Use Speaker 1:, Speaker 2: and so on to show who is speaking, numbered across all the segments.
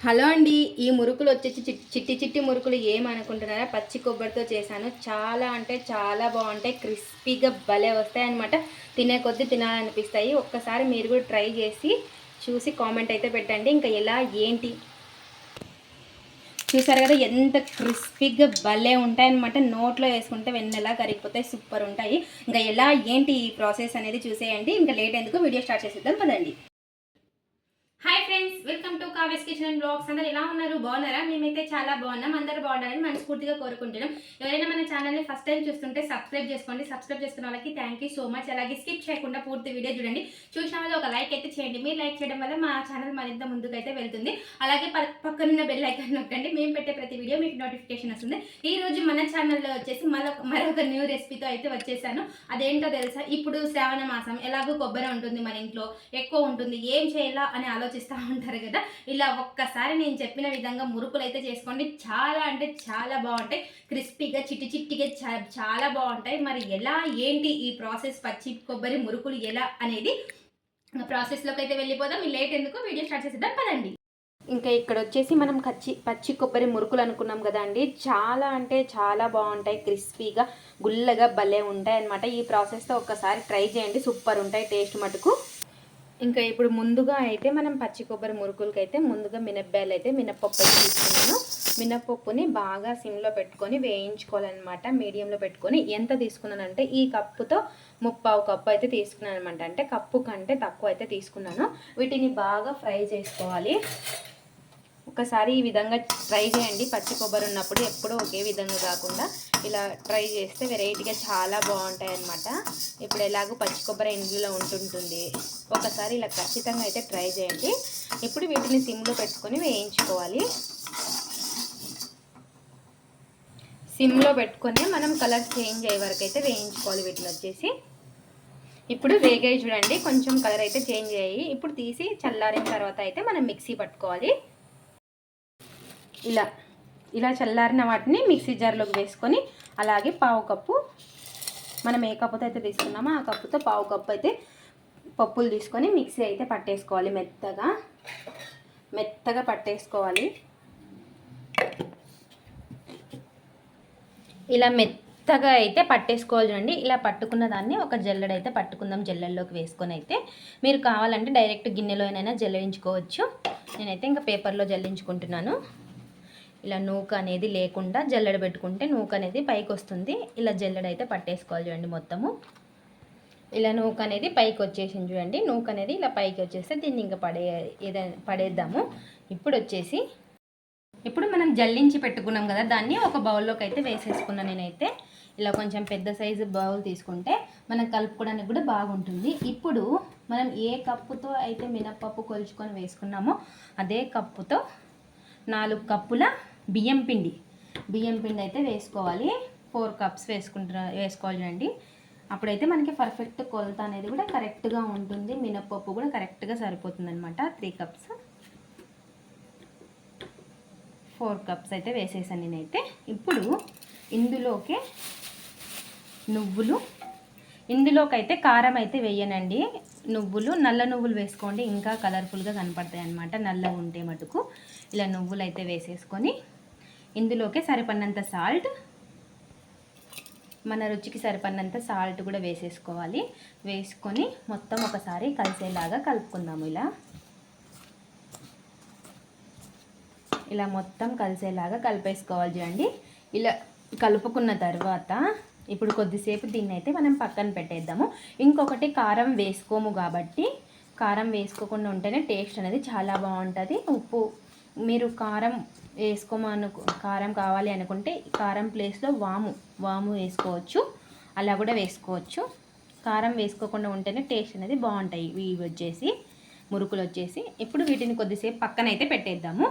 Speaker 1: Hello అండి ఈ మురుకులు వచ్చేసి చిట్టి చిట్టి మురుకులు ఏమనుకుంటున్నారా? పచ్చి కొబ్బరితో చేశాను. చాలా అంటే చాలా బాగుంటాయి. క్రిస్పీగా భలే వస్తాయి అనమాట తినే కొద్దీ తినాలనిపిస్తాయి. ఒక్కసారి మీరు కూడా ట్రై చేసి చూసి కామెంట్ అయితే పెట్టండి. ఇంకా ఎలా ఏంటి? చూసారు కదా ఎంత క్రిస్పీగా భలే ఉంటాయి అనమాట నోట్లో వేసుకుంటే వెన్నెలా కరిగిపోతాయి. సూపర్ ఉంటాయి. ఇంకా ఎలా ఏంటి ఈ ప్రాసెస్ అనేది చూసేయండి. ఇంకా లేట్ ఎందుకు? వీడియో స్టార్ట్ చేసేద్దాం. పదండి. Hi friends welcome to Kavya's kitchen and vlogs అందరు ఎలా ఉన్నారు? బాగున్నారా? మేమైతే చాలా బాగున్నాం. అందరూ బాగున్నారని మనస్ఫూర్తిగా కోరుకుంటున్నాం. ఎవరైనా మన ఛానల్ని ఫస్ట్ టైం చూస్తుంటే సబ్స్క్రైబ్ చేసుకోండి. సబ్స్క్రైబ్ చేసుకున్న వాళ్ళకి థ్యాంక్ యూ సో మచ్ అలాగే స్కిప్ చేయకుండా పూర్తి వీడియో చూడండి. చూసిన వాళ్ళు ఒక లైక్ అయితే చేయండి. మీరు లైక్ చేయడం వల్ల మా ఛానల్ మరింత ముందుకైతే వెళ్తుంది. అలాగే పక్కనున్న బెల్ ఐకాన్ నొక్కండి. మేము పెట్టే ప్రతి వీడియో మీకు నోటిఫికేషన్ వస్తుంది. ఈ రోజు మన ఛానల్లో వచ్చేసి మరొక మరొక న్యూ రెసిపీతో అయితే వచ్చేసాను. అదేంటో తెలుసా? ఇప్పుడు శ్రావణ మాసం. ఎలాగో కొబ్బరి ఉంటుంది మన ఇంట్లో. ఎక్కువ ఉంటుంది. ఏం చేయాలా అని ఆలోచిస్తూ ఉంటారు కదా? ఇలా ఒక్కసారి నేను చెప్పిన విధంగా మురుకులు అయితే చేసుకోండి. చాలా అంటే చాలా బాగుంటాయి. క్రిస్పీగా చిట్టి చిట్టిగా చాలా బాగుంటాయి. మరి ఎలా ఏంటి ఈ ప్రాసెస్? పచ్చి కొబ్బరి మురుకులు ఎలా అనేది ప్రాసెస్లోకి అయితే వెళ్ళిపోదాం. లేట్ ఎందుకు? వీడియో స్టార్ట్ చేసేద్దాం. పదండి. ఇంకా ఇక్కడ వచ్చేసి మనం కచ్చి పచ్చి కొబ్బరి మురుకులు అనుకున్నాం కదా అండి. చాలా అంటే చాలా బాగుంటాయి. క్రిస్పీగా గుల్లగా భలే ఉంటాయి అనమాట ఈ ప్రాసెస్తో ఒక్కసారి ట్రై చేయండి. సూపర్ ఉంటాయి. టేస్ట్ మటుకు. ఇంకా ఇప్పుడు ముందుగా అయితే మనం పచ్చి కొబ్బరి మురుకులకి అయితే ముందుగా మినప్పాయలు అయితే మినప్పప్పు అయితే తీసుకున్నాను. మినప్పప్పుని బాగా సిమ్లో పెట్టుకొని వేయించుకోవాలన్నమాట. మీడియంలో పెట్టుకొని ఎంత తీసుకున్నానంటే ఈ కప్పుతో ముప్పావు కప్పు అయితే తీసుకున్నాను అనమాట అంటే కప్పు కంటే తక్కువ అయితే తీసుకున్నాను. వీటిని బాగా ఫ్రై చేసుకోవాలి. ఒకసారి ఈ విధంగా ట్రై చేయండి. పచ్చి కొబ్బరి ఉన్నప్పుడు ఎప్పుడూ ఒకే విధంగా కాకుండా ఇలా ట్రై చేస్తే వెరైటీగా చాలా బాగుంటాయి అన్నమాట ఇప్పుడు ఎలాగో పచ్చి కొబ్బరి ఇందులో ఉంటుంటుంది. ఒకసారి ఇలా ఖచ్చితంగా అయితే ట్రై చేయండి. ఇప్పుడు వీటిని సిమ్లో పెట్టుకొని వేయించుకోవాలి. సిమ్లో పెట్టుకొని మనం కలర్ చేంజ్ అయ్యే వరకు అయితే వేయించుకోవాలి వీటిని వచ్చేసి. ఇప్పుడు వేగాయి చూడండి కొంచెం కలర్ అయితే చేంజ్ అయ్యాయి ఇప్పుడు తీసి చల్లారిన తర్వాత అయితే మనం మిక్సీ పట్టుకోవాలి. ఇలా. ఇలా చల్లారిన వాటిని మిక్సీ జార్లోకి వేసుకొని అలాగే పావు కప్పు మనం ఏ కప్పుతో అయితే తీసుకున్నామో ఆ కప్పుతో పావు కప్పు అయితే పప్పులు తీసుకొని మిక్సీ అయితే పట్టేసుకోవాలి మెత్తగా. మెత్తగా పట్టేసుకోవాలి. ఇలా మెత్తగా అయితే పట్టేసుకోవాలి చూడండి. ఇలా పట్టుకున్న దాన్ని ఒక జల్లెడ అయితే పట్టుకుందాం జల్లెడలోకి వేసుకొని అయితే. మీరు కావాలంటే డైరెక్ట్ గిన్నెలోనైనా జల్లించుకోవచ్చు నేనైతే ఇంకా పేపర్లో జల్లించుకుంటున్నాను ఇలా నూక అనేది లేకుండా జల్లెడ పెట్టుకుంటే నూక అనేది పైకి వస్తుంది ఇలా జల్లెడ అయితే పట్టేసుకోవాలి చూడండి మొత్తము. ఇలా నూక అనేది పైకి వచ్చేసింది చూడండి. నూక అనేది ఇలా పైకి వచ్చేస్తే దీన్ని ఇంకా పడే ఏదైనా పడేద్దాము. ఇప్పుడు వచ్చేసి ఇప్పుడు మనం జల్లించి పెట్టుకున్నాం కదా దాన్ని ఒక బౌల్లోకి అయితే వేసేసుకున్నాను నేనైతే. ఇలా కొంచెం పెద్ద సైజు బౌల్ తీసుకుంటే మనం కలుపుకోవడానికి కూడా బాగుంటుంది. ఇప్పుడు మనం ఏ కప్పుతో అయితే మినప్పప్పు కొలుచుకొని వేసుకున్నామో అదే కప్పుతో నాలుగు కప్పుల బియ్యం పిండి. బియ్యం పిండి అయితే వేసుకోవాలి. ఫోర్ కప్స్ వేసుకుంటున్నా వేసుకోవాలి అండి. అప్పుడైతే మనకి పర్ఫెక్ట్ కొలత అనేది కూడా కరెక్ట్గా ఉంటుంది. మినప్పప్పు కూడా కరెక్ట్గా సరిపోతుంది అనమాట త్రీ కప్స్. ఫోర్ కప్స్ అయితే వేసేసాను నేనైతే. ఇప్పుడు ఇందులోకే నువ్వులు. ఇందులోకైతే కారం అయితే వేయనండి. నువ్వులు నల్ల నువ్వులు వేసుకోండి. ఇంకా కలర్ఫుల్గా కనపడతాయి అనమాట నల్లగా ఉంటే మటుకు. ఇలా నువ్వులు అయితే వేసేసుకొని ఇందులోకి సరిపడినంత సాల్ట్ మన రుచికి సరిపడినంత సాల్ట్ కూడా వేసేసుకోవాలి. వేసుకొని మొత్తం ఒకసారి కలిసేలాగా కలుపుకుందాము ఇలా. ఇలా మొత్తం కలిసేలాగా కలిపేసుకోవాలి చూడండి. ఇలా కలుపుకున్న తర్వాత ఇప్పుడు కొద్దిసేపు దీన్ని అయితే మనం పక్కన పెట్టేద్దాము. ఇంకొకటి కారం వేసుకోము కాబట్టి కారం వేసుకోకుండా ఉంటేనే టేస్ట్ అనేది చాలా బాగుంటుంది. ఉప్పు మీరు కారం వేసుకోమను కారం కావాలి అనుకుంటే కారం ప్లేస్లో వాము వాము వేసుకోవచ్చు. అలా కూడా వేసుకోవచ్చు. కారం వేసుకోకుండా ఉంటేనే టేస్ట్ అనేది బాగుంటాయి. ఇవి వచ్చేసి మురుకులు వచ్చేసి. ఇప్పుడు వీటిని కొద్దిసేపు పక్కన అయితే పెట్టేద్దాము.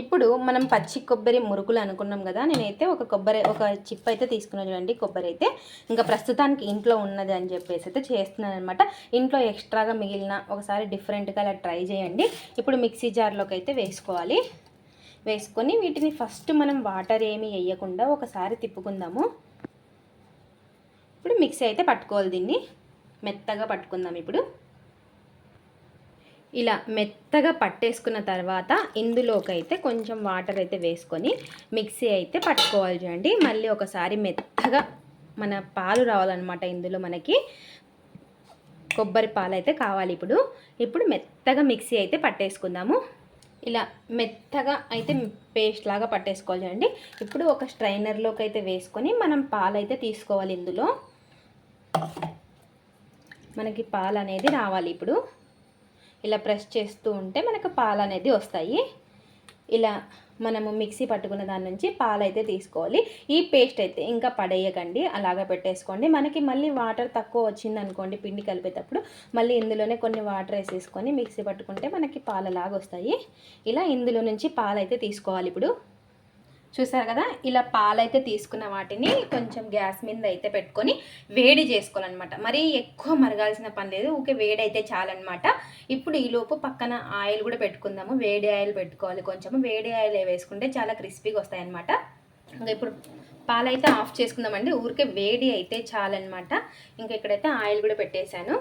Speaker 1: ఇప్పుడు మనం పచ్చి కొబ్బరి మురుకులు అనుకున్నాం కదా నేనైతే ఒక కొబ్బరి ఒక చిప్ అయితే తీసుకున్నాను చూడండి కొబ్బరి అయితే. ఇంకా ప్రస్తుతానికి ఇంట్లో ఉన్నది అని చెప్పేసి అయితే చేస్తున్నాను అనమాట ఇంట్లో ఎక్స్ట్రాగా మిగిలిన ఒకసారి డిఫరెంట్గా అలా ట్రై చేయండి. ఇప్పుడు మిక్సీ జార్లోకి అయితే వేసుకోవాలి. వేసుకొని వీటిని ఫస్ట్ మనం వాటర్ ఏమి వేయకుండా ఒకసారి తిప్పుకుందాము. ఇప్పుడు మిక్సీ అయితే పట్టుకోవాలి దీన్ని. మెత్తగా పట్టుకుందాం ఇప్పుడు. ఇలా మెత్తగా పట్టేసుకున్న తర్వాత ఇందులోకైతే కొంచెం వాటర్ అయితే వేసుకొని మిక్సీ అయితే పట్టుకోవాలి చూడండి. మళ్ళీ ఒకసారి మెత్తగా మన పాలు రావాలన్నమాట ఇందులో మనకి. కొబ్బరి పాలు అయితే కావాలి ఇప్పుడు. ఇప్పుడు మెత్తగా మిక్సీ అయితే పట్టేసుకుందాము. ఇలా మెత్తగా అయితే పేస్ట్ లాగా పట్టేసుకోవాలి చూడండి. ఇప్పుడు ఒక స్ట్రైనర్లోకి అయితే వేసుకొని మనం పాలైతే తీసుకోవాలి ఇందులో. మనకి పాలు అనేది రావాలి ఇప్పుడు. ఇలా ప్రెస్ చేస్తూ ఉంటే మనకు పాలు అనేది వస్తాయి. ఇలా మనము మిక్సీ పట్టుకున్న దాని నుంచి పాలైతే తీసుకోవాలి. ఈ పేస్ట్ అయితే ఇంకా పడేయకండి. అలాగా పెట్టేసుకోండి. మనకి మళ్ళీ వాటర్ తక్కువ వచ్చింది అనుకోండి పిండి కలిపేటప్పుడు మళ్ళీ ఇందులోనే కొన్ని వాటర్ వేసేసుకొని మిక్సీ పట్టుకుంటే మనకి పాలలాగా వస్తాయి. ఇలా ఇందులో నుంచి పాలైతే తీసుకోవాలి ఇప్పుడు. చూసారు కదా? ఇలా పాలైతే తీసుకున్న వాటిని కొంచెం గ్యాస్ మీద అయితే పెట్టుకొని వేడి చేసుకోవాలన్నమాట. మరీ ఎక్కువ మరగాల్సిన పని లేదు. ఊకే వేడి అయితే చాలన్నమాట. ఇప్పుడు ఈలోపు పక్కన ఆయిల్ కూడా పెట్టుకుందాము. వేడి ఆయిల్ పెట్టుకోవాలి కొంచెం వేడి ఆయిల్ వేసుకుంటే చాలా క్రిస్పీగా వస్తాయన్నమాట. ఇంకా ఇప్పుడు పాలైతే ఆఫ్ చేసుకుందామండి. ఊరికే వేడి అయితే చాలన్నమాట. ఇంకా ఇక్కడైతే ఆయిల్ కూడా పెట్టేశాను.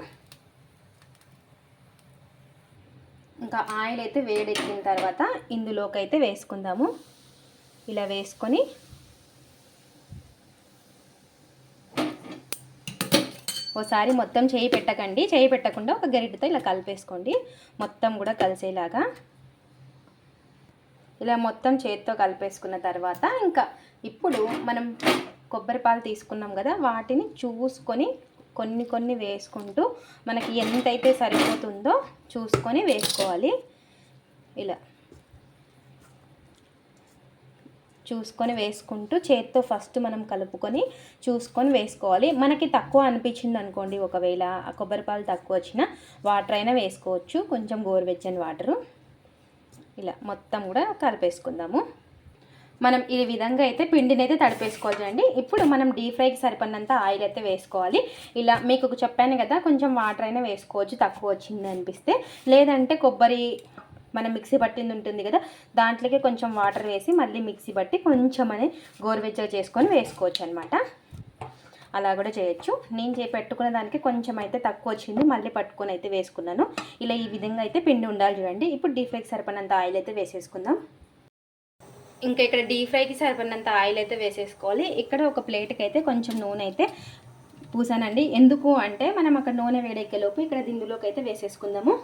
Speaker 1: ఇంకా ఆయిల్ అయితే వేడెక్కిన తర్వాత ఇందులోకి అయితే వేసుకుందాము. ఇలా వేసుకొని ఓసారి మొత్తం చేయి పెట్టకండి. చేయి పెట్టకుండా ఒక గరిటెతో ఇలా కలిపేసుకోండి. మొత్తం కూడా కలిసేలాగా. ఇలా మొత్తం చేతితో కలిపేసుకున్న తర్వాత ఇంకా ఇప్పుడు మనం కొబ్బరి పాలు తీసుకున్నాం కదా వాటిని చూసుకొని కొన్ని కొన్ని వేసుకుంటూ మనకి ఎంతైతే సరిపోతుందో చూసుకొని వేసుకోవాలి. ఇలా. చూసుకొని వేసుకుంటూ చేత్తో ఫస్ట్ మనం కలుపుకొని చూసుకొని వేసుకోవాలి. మనకి తక్కువ అనిపించింది అనుకోండి ఒకవేళ ఆ కొబ్బరి పాలు తక్కువ వచ్చిన వాటర్ అయినా వేసుకోవచ్చు. కొంచెం గోరువెచ్చని వాటరు. ఇలా మొత్తం కూడా కలిపేసుకుందాము. మనం ఈ విధంగా అయితే పిండిని అయితే తడిపేసుకోవాలండి అండి. ఇప్పుడు మనం డీప్ ఫ్రైకి సరిపడినంత ఆయిల్ అయితే వేసుకోవాలి. ఇలా మీకు చెప్పాను కదా కొంచెం వాటర్ అయినా వేసుకోవచ్చు తక్కువ వచ్చింది అనిపిస్తే. లేదంటే కొబ్బరి మనం మిక్సీ పట్టింది ఉంటుంది కదా దాంట్లోకి కొంచెం వాటర్ వేసి మళ్ళీ మిక్సీ పట్టి కొంచెం అని గోరువెచ్చగా చేసుకొని వేసుకోవచ్చు అనమాట అలా కూడా చేయొచ్చు. నేను చే పెట్టుకున్న దానికి కొంచెం అయితే తక్కువ వచ్చింది మళ్ళీ పట్టుకొని అయితే వేసుకున్నాను. ఇలా ఈ విధంగా అయితే పిండి ఉండాలి చూడండి. ఇప్పుడు డీప్ ఫ్రైకి సరిపడినంత ఆయిల్ అయితే వేసేసుకుందాం. ఇంకా ఇక్కడ డీప్ ఫ్రైకి సరిపడినంత ఆయిల్ అయితే వేసేసుకోవాలి. ఇక్కడ ఒక ప్లేట్కి అయితే కొంచెం నూనె అయితే పూసానండి. ఎందుకు అంటే మనం అక్కడ నూనె వేడెక్కేలోపు ఇక్కడ దిందులోకి అయితే వేసేసుకుందాము.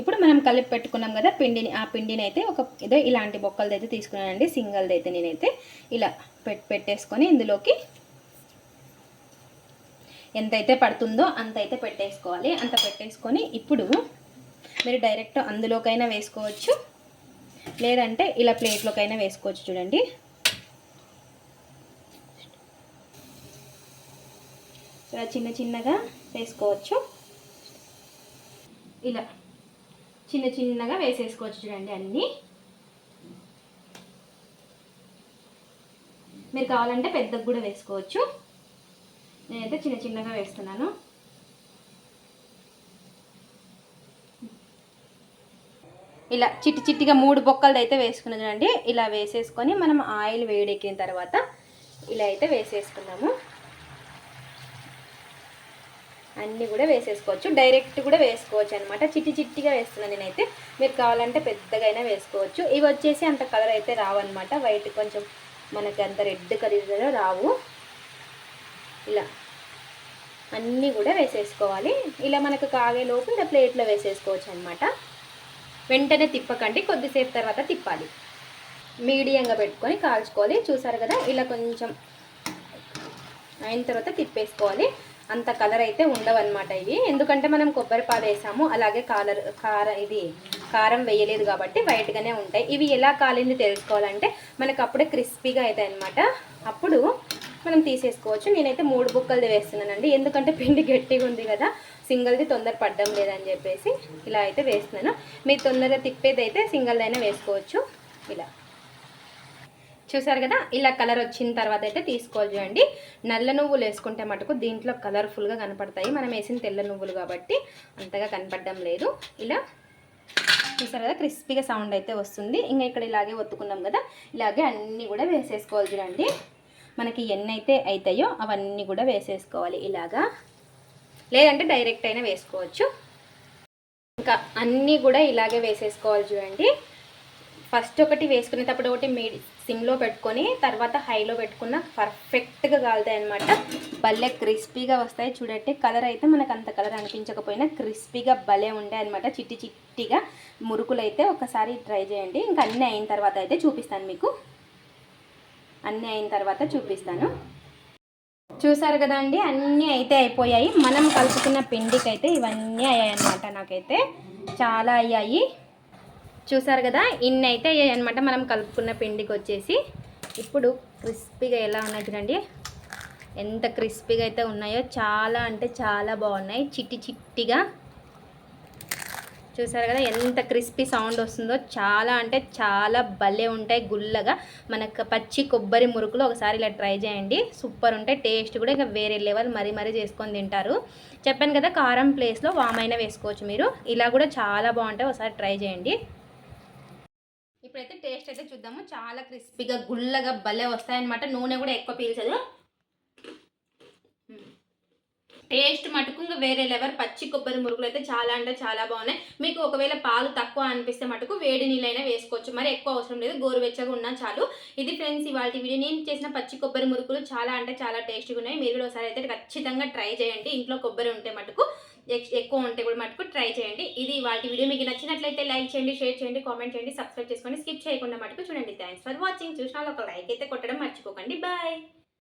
Speaker 1: ఇప్పుడు మనం కలిపి పెట్టుకున్నాం కదా పిండిని ఆ పిండిని అయితే ఒక ఏదో ఇలాంటి బొక్కలది అయితే తీసుకున్నానండి సింగల్ది అయితే నేనైతే ఇలా పెట్ పెట్టేసుకొని ఇందులోకి ఎంతైతే పడుతుందో అంత అయితే పెట్టేసుకోవాలి. అంత పెట్టేసుకొని ఇప్పుడు మీరు డైరెక్ట్ అందులోకైనా వేసుకోవచ్చు. లేదంటే ఇలా ప్లేట్లోకైనా వేసుకోవచ్చు చూడండి. ఇలా చిన్న చిన్నగా వేసుకోవచ్చు. ఇలా చిన్న చిన్నగా వేసేసుకోవచ్చు చూడండి అన్నీ. మీరు కావాలంటే పెద్దగా కూడా వేసుకోవచ్చు. నేనైతే చిన్న చిన్నగా వేస్తున్నాను. ఇలా చిట్టి చిట్టిగా మూడు బొక్కలది అయితే వేసుకున్నాను చూడండి. ఇలా వేసేసుకొని మనం ఆయిల్ వేడెక్కిన తర్వాత ఇలా అయితే వేసేసుకున్నాము అన్నీ కూడా వేసేసుకోవచ్చు. డైరెక్ట్ కూడా వేసుకోవచ్చు అనమాట చిట్టి చిట్టిగా వేస్తున్నాను నేనైతే. మీరు కావాలంటే పెద్దగా అయినా వేసుకోవచ్చు. ఇవి వచ్చేసి అంత కలర్ అయితే రావన్నమాట. వైట్ కొంచెం మనకి అంత రెడ్ కలర్ రావు. ఇలా. అన్నీ కూడా వేసేసుకోవాలి. ఇలా మనకు కాగేలోపు ఇలా ప్లేట్లో వేసేసుకోవచ్చు అనమాట వెంటనే తిప్పకండి. కొద్దిసేపు తర్వాత తిప్పాలి. మీడియంగా పెట్టుకొని కాల్చుకోవాలి. చూసారు కదా? ఇలా కొంచెం అయిన తర్వాత తిప్పేసుకోవాలి. అంత కలర్ అయితే ఉండవన్నమాట ఇవి. ఎందుకంటే మనం కొబ్బరి పాలు వేసాము అలాగే కాలర్ కార ఇది కారం వేయలేదు కాబట్టి వైట్గానే ఉంటాయి. ఇవి ఎలా కాలింది తెలుసుకోవాలంటే మనకు అప్పుడే క్రిస్పీగా అవుతాయి అనమాట అప్పుడు మనం తీసేసుకోవచ్చు. నేనైతే మూడు బుక్కలది వేస్తున్నానండి. ఎందుకంటే పిండి గట్టిగా ఉంది కదా సింగిల్ది తొందర పడ్డం లేదని చెప్పేసి ఇలా అయితే వేస్తున్నాను. మీరు తొందరగా తిప్పేది అయితే సింగిల్ది అయినా వేసుకోవచ్చు. ఇలా. చూసారు కదా? ఇలా కలర్ వచ్చిన తర్వాత అయితే తీసుకోవాలి చూడండి. నల్ల నువ్వులు వేసుకుంటే మటుకు దీంట్లో కలర్ఫుల్గా కనపడతాయి. మనం వేసిన తెల్ల నువ్వులు కాబట్టి అంతగా కనపడడం లేదు. ఇలా చూసారు కదా? క్రిస్పీగా సౌండ్ అయితే వస్తుంది. ఇంకా ఇక్కడ ఇలాగే ఒత్తుకున్నాం కదా? ఇలాగే అన్నీ కూడా వేసేసుకోవాలి చూడండి. మనకి ఎన్ని అయితే అవుతాయో అవన్నీ కూడా వేసేసుకోవాలి ఇలాగా. లేదంటే డైరెక్ట్ అయినా వేసుకోవచ్చు. ఇంకా అన్నీ కూడా ఇలాగే వేసేసుకోవాలి చూడండి. ఫస్ట్ ఒకటి వేసుకునేటప్పుడు ఒకటి మీడి సిమ్లో పెట్టుకొని తర్వాత హైలో పెట్టుకున్న పర్ఫెక్ట్గా కాలుతాయి అనమాట భలే క్రిస్పీగా వస్తాయి. చూడండి కలర్ అయితే మనకు అంత కలర్ అనిపించకపోయినా క్రిస్పీగా భలే ఉంటాయి అనమాట చిట్టి చిట్టిగా మురుకులు అయితే ఒకసారి ట్రై చేయండి. ఇంకా అన్నీ అయిన తర్వాత అయితే చూపిస్తాను మీకు. అన్నీ అయిన తర్వాత చూపిస్తాను. చూసారు కదా అండి అన్నీ అయితే అయిపోయాయి. మనం కలుపుకున్న పిండికి అయితే ఇవన్నీ అయ్యాయి అనమాట నాకైతే. చాలా అయ్యాయి. చూసారు కదా? ఇన్ని అయితే అయ్యాయి అనమాట మనం కలుపుకున్న పిండికి వచ్చేసి ఇప్పుడు క్రిస్పీగా ఎలా ఉన్నాయి చూడండి. ఎంత క్రిస్పీగా అయితే ఉన్నాయో చాలా అంటే చాలా బాగున్నాయి. చిట్టి చిట్టిగా. చూసారు కదా? ఎంత క్రిస్పీ సౌండ్ వస్తుందో. చాలా అంటే చాలా భలే ఉంటాయి. గుల్లగా. మనకు పచ్చి కొబ్బరి మురుకులు ఒకసారి ఇలా ట్రై చేయండి. సూపర్ ఉంటాయి. టేస్ట్ కూడా ఇంకా వేరే లెవెల్ మరీ మరీ చేసుకొని తింటారు. చెప్పాను కదా కారం ప్లేస్లో వామైనా వేసుకోవచ్చు మీరు. ఇలా కూడా చాలా బాగుంటాయి. ఒకసారి ట్రై చేయండి. ఇప్పుడైతే టేస్ట్ అయితే చూద్దాము. చాలా క్రిస్పీగా గుల్లగా భలే వస్తాయన్నమాట. నూనె కూడా ఎక్కువ పీల్చదు. టేస్ట్ మటుకు ఇంకా వేరే లెవెల్. పచ్చి కొబ్బరి మురుగులు అయితే చాలా అంటే చాలా బాగున్నాయి. మీకు ఒకవేళ పాలు తక్కువ అనిపిస్తే మటుకు వేడి నీళ్ళైనా వేసుకోవచ్చు. మరి ఎక్కువ అవసరం లేదు. గోరువెచ్చగా ఉన్నా చాలు. ఇది ఫ్రెండ్స్ ఇవాళ వీడియో. నేను చేసిన పచ్చి కొబ్బరి మురుకులు చాలా అంటే చాలా టేస్ట్గా ఉన్నాయి. మీరు కూడా ఒకసారి అయితే ఖచ్చితంగా ట్రై చేయండి. ఇంట్లో కొబ్బరి ఉంటే మటుకు ఎక్కువ ఉంటే కూడా మటుకు ట్రై చేయండి. ఇది వాటి వీడియో మీకు నచ్చినట్లయితే లైక్ చేయండి షేర్ చేయండి కామెంట్ చేయండి సబ్స్క్రైబ్ చేసుకొని స్కిప్ చేయకుండా మటుకు చూడండి. Thanks for watching. చూసిన వాళ్ళు ఒక లైక్ అయితే కొట్టడం మర్చిపోకండి. బాయ్.